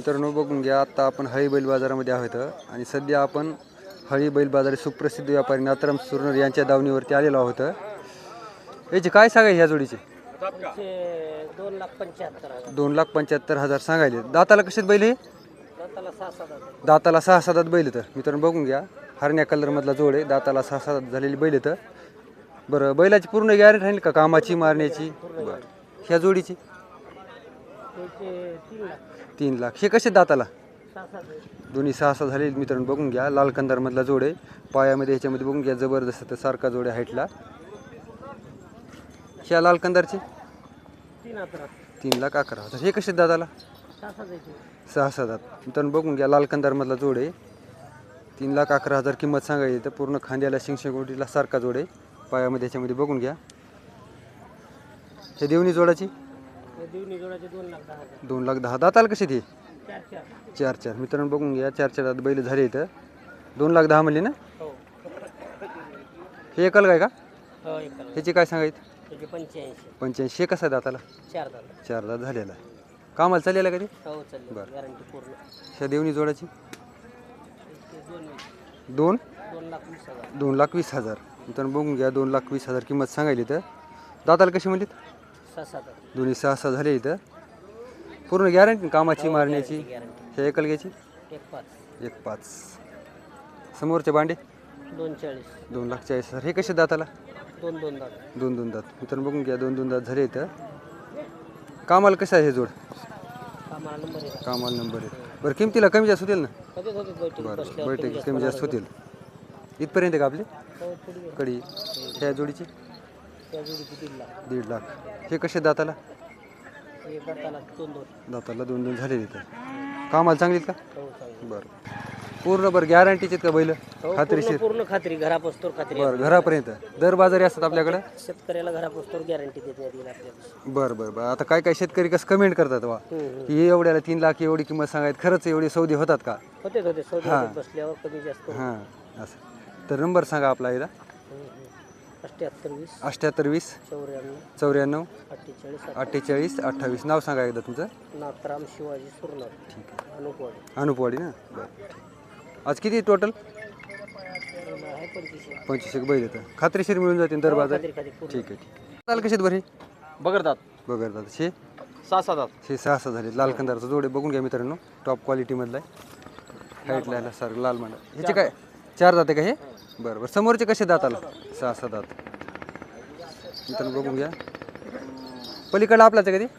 मित्रांनो बघून घ्या आत्ता आपण हळी बैल बाजारामध्ये आहोत. आणि सध्या आपण हळी बैल बाजार सुप्रसिद्ध व्यापारी नाथराम सुरनर यांच्या दावणीवरती आलेलो आहोत. याची काय सांगायचे ह्या जोडीचे? दोन लाख पंच्याहत्तर हजार. दोन लाख पंच्याहत्तर हजार सांगायले. दाताला कशात बैल हे दाताला सहा सात हजार. दाताला सहा सात बैल तर मित्रांनो बघून घ्या. हरण्या कलरमधला जोड आहे. दाताला सहा सात झालेली बैल तर बरं बैलाची पूर्ण गॅरंटी राहील का? कामाची मारण्याची? बरं. ह्या जोडीची? तीन लाख. हे कसे दाताला. दोन्ही सहा सहा झाले मित्रांनो बघून घ्या. लाल कंदारमधला जोड आहे. पायामध्ये ह्याच्यामध्ये बघून घ्या जबरदस्त तर सारखा जोड आहे हाईटला. ह्या लाल कंदारचे? तीन लाख अकरा हजार. हे कसे दादाला सहा सहा दात मित्रांनो बघून घ्या लाल कंदारमधला जोड आहे. तीन लाख अकरा हजार किंमत सांगायची तर पूर्ण खांद्याला शिंगशेगोटीला सारखा जोड आहे. पायामध्ये ह्याच्यामध्ये बघून घ्या. हे देवणी जोडाची? दोन लाख दहा हजार. दोन लाख दहा दाताला कसे ते? चार चार. चार चार. मित्रांनो बघून घ्या. चार चार दात बैल झाले इथं. दोन लाख दहा म्हणले ना? हो. हे एकल काय का? हो एक ह्याची काय सांगायचं? त्याचे पंच्याऐंशी. पंच्याऐंशी. कसं आहे दाताला? चार दादा चार दात झालेला आहे. कामाला चाललेला आहे का ते? हो चालले बरं. गॅरंटी पूर्ण. ह्या देवणी जोडाची दोन दोन? दोन लाख वीस हजार. दोन लाख वीस हजार. मित्रांनो बघून घ्या. दोन लाख वीस हजार किंमत सांगायली तर दाताला कशी म्हणलीत? दोन्ही सहा सहा झाले इथं. पूर्ण गॅरंटी कामाची मारण्याची? गॅरंटी ह्या एकल घ्यायची? एक पाच. एक पाच. समोरचे भांडे? दोन चाळीस. दोन लाख चाळीस हजार. हे कसे दाताला? दोन दोन दादा दोन दोन दात. मित्रांनो बघून घ्या. दोन दोन दात झाले इथं. कामाला कसं आहे हे जोड? आम्हाला नंबर आहे कामाला नंबर आहे बरं किमतीला कमी जास्त होतील ना? होते बैठक बरं कमी जास्त होतील. इथपर्यंत का आपले? हो. कडी ह्या जोडीची? त्या जोडीचे दीड लाख. दीड लाख हे कसे दाताला? हे दाताला दोन दोन. दाताला दोन दोन झाले इथं. कामाला चांगली आहेत का? हो चालेल बरं. पूर्ण बरं गॅरंटीचे का बैल? हो, पूर्ण खात्रीशीर पूर्ण खात्री घरापासून खात्री बरं घरापर्यंत. दर बाजारी असतात आपल्याकडे? शेतकऱ्याला घरापासून गॅरंटी येईल आपल्याला. बरं बरं बरं. आता काय काय शेतकरी कसं कमेंट करतात वा? हम्म, हम्म. की एवढ्याला तीन लाख एवढी किंमत सांगायत खरंच एवढी सौदी होतात का? होतेच होते. सौदे बसल्यावर कमी जास्त. हां असं. तर नंबर सांगा आपला एकदा. अठ्ठ्याहत्तर वीस. चौऱ्याण्णव. चौऱ्याण्णव. अठ्ठेचाळीस अठ्ठेचाळीस अठ्ठावीस. नाव सांगा एकदा तुमचं. नाथराम शिवाजी सुरनाथ. अनुपवाडी. अनुपवाडी ना? बरं आज किती टोटल आहे पंचवीस पंचवीस एक बैल येतं खात्रीशीर मिळून जातील दर बाजार? खात्री खात्री पूर्ण. ठीक आहे ठीक आहे. चाल कशात बरे बगरतात बघा दादा शे? सहा सात हे सहा सहा झाले लाल कंदारचा जोडे बघून घ्या मित्रांनो. टॉप क्वालिटीमधला आहे. हाईटला सर लाल मांडा ह्याचे काय? चार दाते का हे? बरं बरं. समोरचे कसे दाताला सहा सहा दात. मित्रांनो बघून घ्या. पलीकडला आपलाच आहे का ते?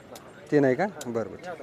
ते नाही का? बरं बरं.